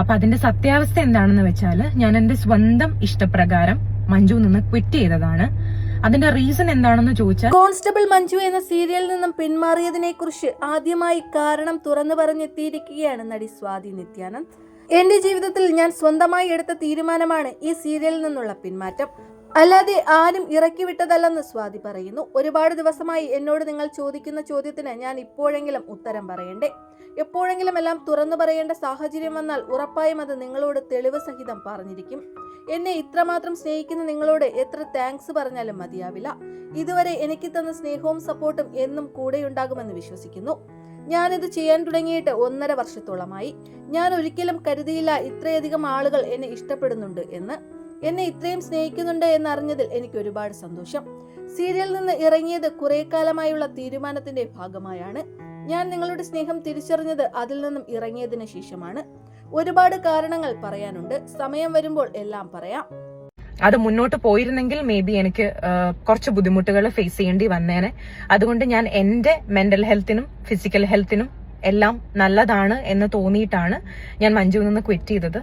അപ്പൊ അതിന്റെ സത്യാവസ്ഥ എന്താണെന്ന് വെച്ചാൽ ഞാൻ എന്റെ സ്വന്തം ഇഷ്ടപ്രകാരം മഞ്ജു നിന്ന് ക്വിറ്റ് ചെയ്തതാണ്. അതിന്റെ റീസൺ എന്താണെന്ന് ചോദിച്ചാൽ കോൺസ്റ്റബിൾ മഞ്ജു എന്ന സീരിയലിൽ നിന്നും പിന്മാറിയതിനെ കുറിച്ച് ആദ്യമായി കാരണം തുറന്നു പറഞ്ഞെത്തിയിരിക്കുകയാണ് നടി സ്വാതി നിത്യാനന്ദ്. എന്റെ ജീവിതത്തിൽ ഞാൻ സ്വന്തമായി എടുത്ത തീരുമാനമാണ് ഈ സീരിയലിൽ നിന്നുള്ള പിന്മാറ്റം. അല്ലാതെ ആരും ഇറക്കി വിട്ടതല്ലെന്ന് സ്വാതി പറയുന്നു. ഒരുപാട് ദിവസമായി എന്നോട് നിങ്ങൾ ചോദിക്കുന്ന ചോദ്യത്തിന് ഞാൻ ഇപ്പോഴെങ്കിലും ഉത്തരം പറയണ്ടേ? എപ്പോഴെങ്കിലും എല്ലാം തുറന്നു പറയേണ്ട സാഹചര്യം വന്നാൽ ഉറപ്പായും അത് നിങ്ങളോട് തെളിവ് സഹിതം പറഞ്ഞിരിക്കും. എന്നെ ഇത്രമാത്രം സ്നേഹിക്കുന്ന നിങ്ങളോട് എത്ര താങ്ക്സ് പറഞ്ഞാലും മതിയാവില്ല. ഇതുവരെ എനിക്ക് തന്ന സ്നേഹവും സപ്പോർട്ടും എന്നും കൂടെയുണ്ടാകുമെന്ന് വിശ്വസിക്കുന്നു. ഞാനിത് ചെയ്യാൻ തുടങ്ങിയിട്ട് ഒന്നര വർഷത്തോളമായി. ഞാൻ ഒരിക്കലും കരുതിയില്ല ഇത്രയധികം ആളുകൾ എന്നെ ഇഷ്ടപ്പെടുന്നുണ്ട് എന്ന്. എന്നെ ഇത്രയും സ്നേഹിക്കുന്നുണ്ട് എന്നറിഞ്ഞതിൽ എനിക്ക് ഒരുപാട് സന്തോഷം. സീരിയലിൽ നിന്ന് ഇറങ്ങിയത് കുറെ കാലമായുള്ള തീരുമാനത്തിന്റെ ഭാഗമായാണ്. ഞാൻ നിങ്ങളുടെ സ്നേഹം തിരിച്ചറിഞ്ഞത് അതിൽ നിന്നും ഇറങ്ങിയതിന് ശേഷമാണ്. ഒരുപാട് കാരണങ്ങൾ പറയാനുണ്ട്. സമയം വരുമ്പോൾ എല്ലാം പറയാം. അത് മുന്നോട്ട് പോയിരുന്നെങ്കിൽ മേ ബി എനിക്ക് കുറച്ച് ബുദ്ധിമുട്ടുകൾ ഫേസ് ചെയ്യേണ്ടി വന്നേനെ. അതുകൊണ്ട് ഞാൻ എന്റെ മെന്റൽ ഹെൽത്തിനും ഫിസിക്കൽ ഹെൽത്തിനും എല്ലാം നല്ലതാണ് എന്ന് തോന്നിയിട്ടാണ് ഞാൻ മഞ്ജുവിൽ നിന്ന് ക്വിറ്റ് ചെയ്തത്.